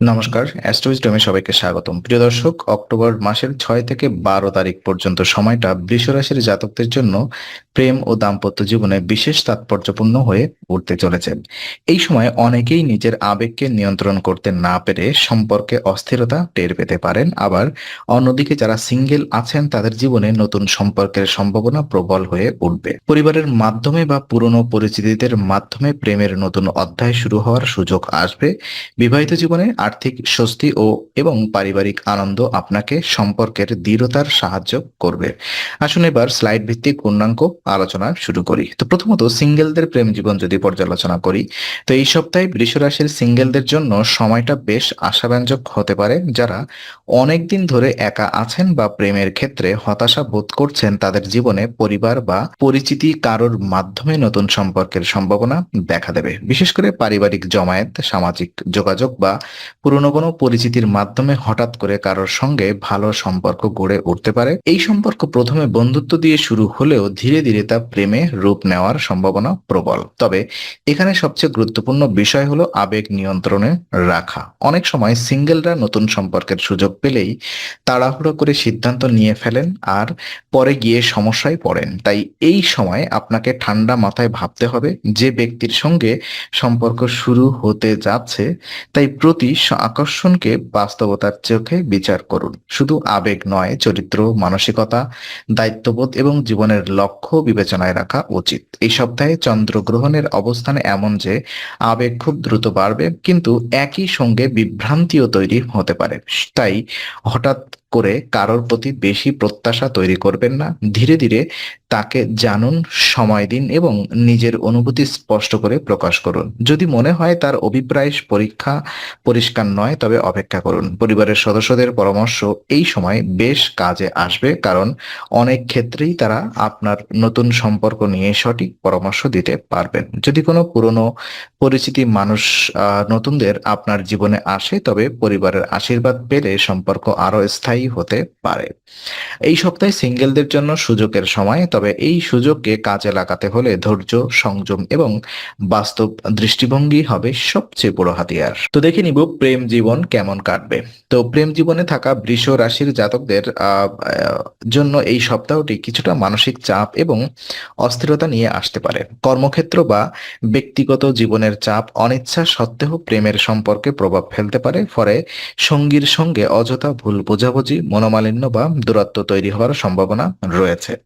নমস্কার অ্যাস্ট্রোইজডমে সবাইকে স্বাগতম। প্রিয় দর্শক, অক্টোবর মাসের ছয় থেকে বারো তারিখ পর্যন্ত সময়টা বৃষ রাশির জাতকদের জন্য প্রেম ও দাম্পত্য জীবনে বিশেষ তাৎপর্যপূর্ণ হয়ে উঠতে চলেছে। এই সময় অনেকেই নিজের আবেগকে নিয়ন্ত্রণ করতে না পেরে সম্পর্কে অস্থিরতা টের পেতে পারেন। আবার অন্যদিকে যারা সিঙ্গেল আছেন, তাদের জীবনে নতুন সম্পর্কের সম্ভাবনা প্রবল হয়ে উঠবে। পরিবারের মাধ্যমে বা পুরনো পরিচিতিদের মাধ্যমে প্রেমের নতুন অধ্যায় শুরু হওয়ার সুযোগ আসবে। বিবাহিত জীবনে আর্থিক স্বস্তি ও এবং পারিবারিক আনন্দ আপনাকে সম্পর্কের দৃঢ়তার সাহায্য করবে। আসুন এবার স্লাইড ভিত্তিক পূর্ণাঙ্ক আলোচনা শুরু করি। তো প্রথমত সিঙ্গেলদের প্রেম জীবন যদি পর্যালোচনা করি, তো এই সপ্তাহে বৃষ রাশির সিঙ্গেলদের জন্য সময়টা বেশ আশাব্যঞ্জক হতে পারে। যারা অনেকদিন ধরে একা আছেন বা প্রেমের ক্ষেত্রে হতাশা বোধ করছেন, তাদের জীবনে পরিবার বা পরিচিতি কারোর মাধ্যমে নতুন সম্পর্কের সম্ভাবনা দেখা দেবে। বিশেষ করে পারিবারিক জমায়েত, সামাজিক যোগাযোগ বা পুরনো কোনো পরিচিতির মাধ্যমে হঠাৎ করে কারোর সঙ্গে ভালো সম্পর্ক গড়ে উঠতে পারে। এই সম্পর্ক প্রথমে বন্ধুত্ব দিয়ে শুরু হলেও ধীরে ধীরে তা প্রেমে রূপ নেওয়ার সম্ভাবনা প্রবল। তবে এখানে সবচেয়ে গুরুত্বপূর্ণ বিষয় হলো আবেগ নিয়ন্ত্রণে রাখা। অনেক সময় সিঙ্গেলরা নতুন সম্পর্কের সুযোগ পেলেই তাড়াহুড়ো করে সিদ্ধান্ত নিয়ে ফেলেন আর পরে গিয়ে সমস্যায় পড়েন। তাই এই সময় আপনাকে ঠান্ডা মাথায় ভাবতে হবে যে ব্যক্তির সঙ্গে সম্পর্ক শুরু হতে যাচ্ছে, তাই প্রতি আকর্ষণকে বাস্তবতার চোখে বিচার করুন। শুধু আবেগ নয়, চরিত্র, মানসিকতা, দায়িত্ববোধ এবং জীবনের লক্ষ্য বিবেচনায় রাখা উচিত। এই সপ্তাহে চন্দ্রগ্রহণের অবস্থানে এমন যে, আবেগ খুব দ্রুত বাড়বে, কিন্তু একই সঙ্গে বিভ্রান্তিও তৈরি হতে পারে। তাই হঠাৎ করে কারোর প্রতি বেশি প্রত্যাশা তৈরি করবেন না। ধীরে ধীরে তাকে জানুন, সময় দিন এবং নিজের অনুভূতি স্পষ্ট করে প্রকাশ করুন। যদি মনে হয় তার অভিপ্রায় পরীক্ষা পরিষ্কার নয়, তবে অপেক্ষা করুন। পরিবারের সদস্যদের পরামর্শ এই সময় বেশ কাজে আসবে, কারণ অনেক ক্ষেত্রেই তারা আপনার নতুন সম্পর্ক নিয়ে সঠিক পরামর্শ দিতে পারবেন। যদি কোনো পুরনো পরিচিতি মানুষ নতুনদের আপনার জীবনে আসে, তবে পরিবারের আশীর্বাদ পেলে সম্পর্ক আরও স্থায়ী হতে পারে। এই সপ্তাহে সিঙ্গেলদের জন্য সুযোগের সময়, তবে এই সুযোগকে কাজে লাগাতে হলে ধৈর্য, সংযম এবং বাস্তব দৃষ্টিভঙ্গি হবে সবচেয়ে বড় হাতিয়ার। তো দেখে নিব প্রেম জীবন কেমন কাটবে। তো প্রেম জীবনে থাকা বৃষ রাশির জাতকদের জন্য এই সপ্তাহটি কিছুটা মানসিক চাপ এবং অস্থিরতা নিয়ে আসতে পারে। কর্মক্ষেত্র বা ব্যক্তিগত জীবনের চাপ অনিচ্ছা সত্ত্বেও প্রেমের সম্পর্কে প্রভাব ফেলতে পারে, ফলে সঙ্গীর সঙ্গে অযথা ভুল বোঝাবুঝি মনোমালিন্য বা দূরত্ব তৈরি হওয়ার সম্ভাবনা রয়েছে।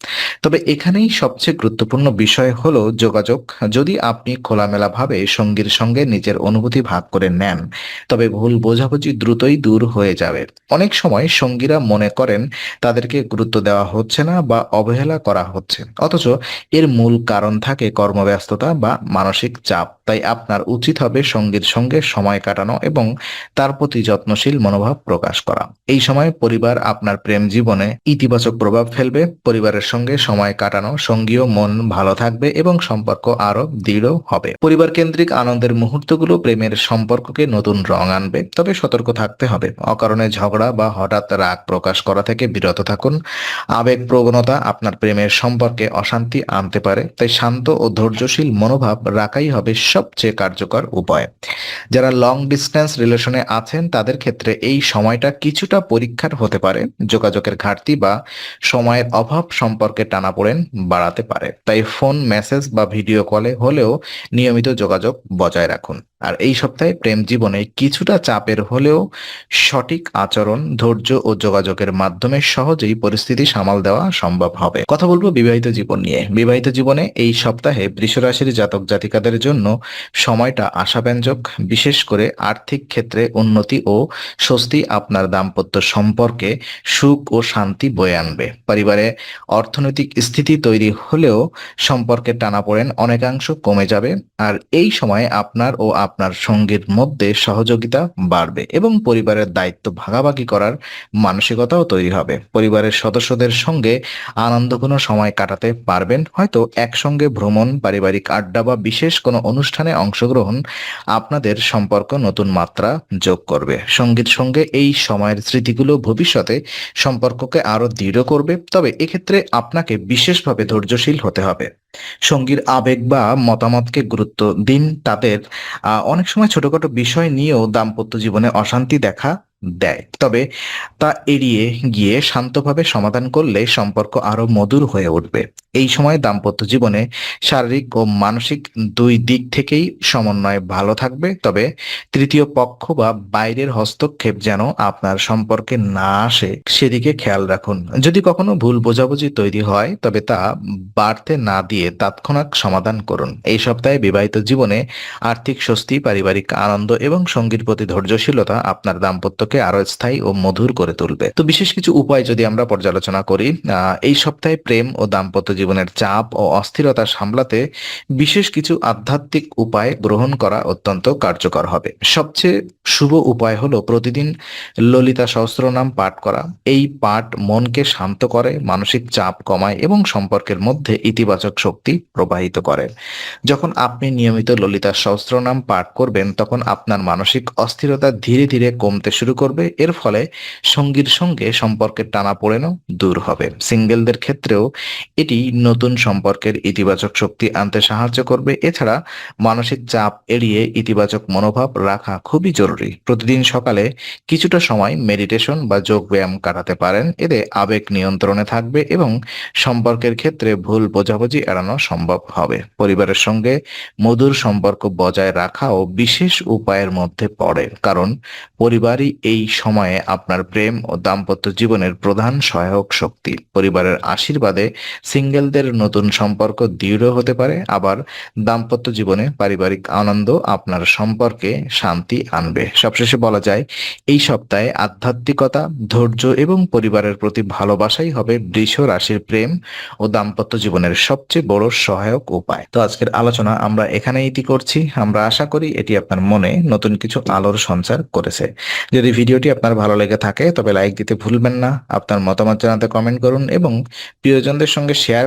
তবে এখানেই সবচেয়ে গুরুত্বপূর্ণ বিষয় হলো যোগাযোগ। যদি আপনি খোলামেলা ভাবে সঙ্গীর সঙ্গে নিজের অনুভূতি ভাগ করে নেন, তবে ভুল বোঝাবুঝি দ্রুতই দূর হয়ে যাবে। অনেক সময় সঙ্গীরা মনে করেন তাদেরকে গুরুত্ব দেওয়া হচ্ছে না বা অবহেলা করা হচ্ছে। অথচ এর মূল কারণ থাকে কর্মব্যস্ততা বা মানসিক চাপ। তাই আপনার উচিত হবে সঙ্গীর সঙ্গে সময় কাটানো এবং তার প্রতি যত্নশীল মনোভাব প্রকাশ করা। এই সময় পরিবার আপনার প্রেম জীবনে ইতিবাচক প্রভাব ফেলবে, পরিবারের সঙ্গে সময় কাটানো সঙ্গীয় মন ভালো থাকবে এবং সম্পর্ক আরও দৃঢ় হবে। পরিবার কেন্দ্রিক আনন্দের মুহূর্তগুলো প্রেমের সম্পর্ককে নতুন রং আনবে, তবে সতর্ক থাকতে হবে। অকারণে ঝগড়া বা হঠাৎ রাগ প্রকাশ করা থেকে বিরত থাকুন। আবেগ প্রবণতা আপনার প্রেমের সম্পর্কে অশান্তি আনতে পারে, তাই শান্ত ও ধৈর্যশীল মনোভাব রাখাই হবে সবচেয়ে কার্যকর উপায়। যারা লং ডিস্টেন্স রিলেশনে আছেন, তাদের ক্ষেত্রে এই সময়টা কিছুটা পরীক্ষার হতে পারে, যোগাযোগের ঘাটতি বা সময়ের অভাব সম্পর্কে টানাপোড়েন বাড়াতে পারে। তাই ফোন মেসেজ বা ভিডিও কলে হলেও নিয়মিত যোগাযোগ বজায় রাখুন। আর এই সপ্তাহে প্রেম জীবনে কিছুটা চাপের হলেও সঠিক আচরণ, ধৈর্য ও যোগাযোগের মাধ্যমে সহজেই পরিস্থিতি সামাল দেওয়া সম্ভব হবে। কথা বলব বিবাহিত জীবন নিয়ে। বিবাহিত জীবনে এই সপ্তাহে বৃষরাশির জাতক জাতিকাদের জন্য সময়টা আশাব্যঞ্জক, বিশেষ করে আর্থিক ক্ষেত্রে উন্নতি ও স্বস্তি আপনার দাম্পত্য সম্পর্কে সুখ ও শান্তি বয়ে আনবে। পরিবারে অর্থনৈতিক স্থিতি তৈরি হলেও সম্পর্কের টানাপোড়েন অনেকাংশ কমে যাবে আর এই সময়ে আপনার ও আপনার সঙ্গীর মধ্যে সহযোগিতা বাড়বে এবং পরিবারের দায়িত্ব ভাগাভাগি করার মানসিকতাও তৈরি হবে। পরিবারের সদস্যদের সঙ্গে আনন্দঘন সময় কাটাতে পারবেন, হয়তো একসঙ্গে ভ্রমণ, পারিবারিক আড্ডা বা বিশেষ কোনো অনুষ্ঠানে অংশগ্রহণ আপনাদের সম্পর্ক নতুন মাত্রা যোগ করবে। সঙ্গীর সঙ্গে এই সময়ের স্মৃতিগুলো ভবিষ্যতে সম্পর্ককে আরও দৃঢ় করবে, তবে এক্ষেত্রে আপনাকে বিশেষভাবে ধৈর্যশীল হতে হবে। সঙ্গীর আবেগ বা মতামতকে গুরুত্ব দিন, তাদের অনেক সময় ছোটখাটো বিষয় নিয়েও দাম্পত্য জীবনে অশান্তি দেখা দেয়। তবে তা এড়িয়ে গিয়ে শান্তভাবে সমাধান করলে সম্পর্ক আরও মধুর হয়ে উঠবে। এই সময় দাম্পত্য জীবনে শারীরিক ও মানসিক দুই দিক থেকেই সমন্বয় ভালো থাকবে। তবে তৃতীয় পক্ষ বা বাইরের হস্তক্ষেপ যেন আপনার সম্পর্কে না আসে, সেদিকে খেয়াল রাখুন। যদি কখনো ভুল বোঝাবুঝি তৈরি হয়, তবে তা বাড়তে না দিয়ে তাৎক্ষণিক সমাধান করুন। এই সপ্তাহে বিবাহিত জীবনে আর্থিক স্বস্তি, পারিবারিক আনন্দ এবং সঙ্গীর প্রতি ধৈর্যশীলতা আপনার দাম্পত্যকে আরও স্থায়ী ও মধুর করে তুলবে। তো বিশেষ কিছু উপায় যদি আমরা পর্যালোচনা করি এই সপ্তাহে প্রেম ও দাম্পত্য জীবনের চাপ ও অস্থিরতা সামলাতে বিশেষ কিছু আধ্যাত্মিক উপায় গ্রহণ করা অত্যন্ত কার্যকর হবে। সবচেয়ে শুভ উপায় হলো প্রতিদিন ললিতা সহস্রনাম পাঠ করা। এই পাঠ মনকে শান্ত করে, মানসিক চাপ কমায় এবং সম্পর্কের মধ্যে ইতিবাচক শক্তি প্রবাহিত করে। যখন আপনি নিয়মিত ললিতা সহস্রনাম পাঠ করবেন, তখন আপনার মানসিক অস্থিরতা ধীরে ধীরে কমতে শুরু করবে। এর ফলে সঙ্গীর সঙ্গে সম্পর্কের টানাপোড়েনও দূর হবে। সিঙ্গেলদের ক্ষেত্রেও এটি নতুন সম্পর্কের ইতিবাচক শক্তি আনতে সাহায্য করবে। এছাড়া মানসিক চাপ এড়িয়ে ইতিবাচক মনোভাব রাখা খুবই জরুরি। প্রতিদিন সকালে কিছুটা সময় মেডিটেশন বা যোগ ব্যায়াম কাটাতে পারেন। এতে আবেগ নিয়ন্ত্রণে থাকবে এবং সম্পর্কের ক্ষেত্রে ভুল বোঝাবুঝি এড়ানো সম্ভব হবে। পরিবারের সঙ্গে মধুর সম্পর্ক বজায় রাখাও বিশেষ উপায়ের মধ্যে পড়ে। কারণ পরিবারই এই সময়ে আপনার প্রেম ও দাম্পত্য জীবনের প্রধান সহায়ক শক্তি। পরিবারের আশীর্বাদে সিঙ্গেলদের নতুন সম্পর্ক দৃঢ় হতে পারে, আবার দাম্পত্য জীবনে পারিবারিক আনন্দ আপনার সম্পর্কে শান্তি আনবে। সবশেষে বলা যায়, এই সপ্তাহে আধ্যাত্মিকতা, ধৈর্য এবং পরিবারের প্রতি ভালোবাসাই হবে বৃষ রাশির প্রেম ও দাম্পত্য জীবনের সবচেয়ে বড় সহায়ক উপায়। তো আজকের আলোচনা আমরা এখানে ইতি করছি। আমরা আশা করি এটি আপনার মনে নতুন কিছু আলোর সঞ্চার করেছে। যদি ভিডিওটি আপনার ভালো লেগে থাকে, তবে লাইক দিতে ভুলবেন না। আপনার মতামত জানাতে কমেন্ট করুন এবং প্রিয়জনদের সঙ্গে শেয়ার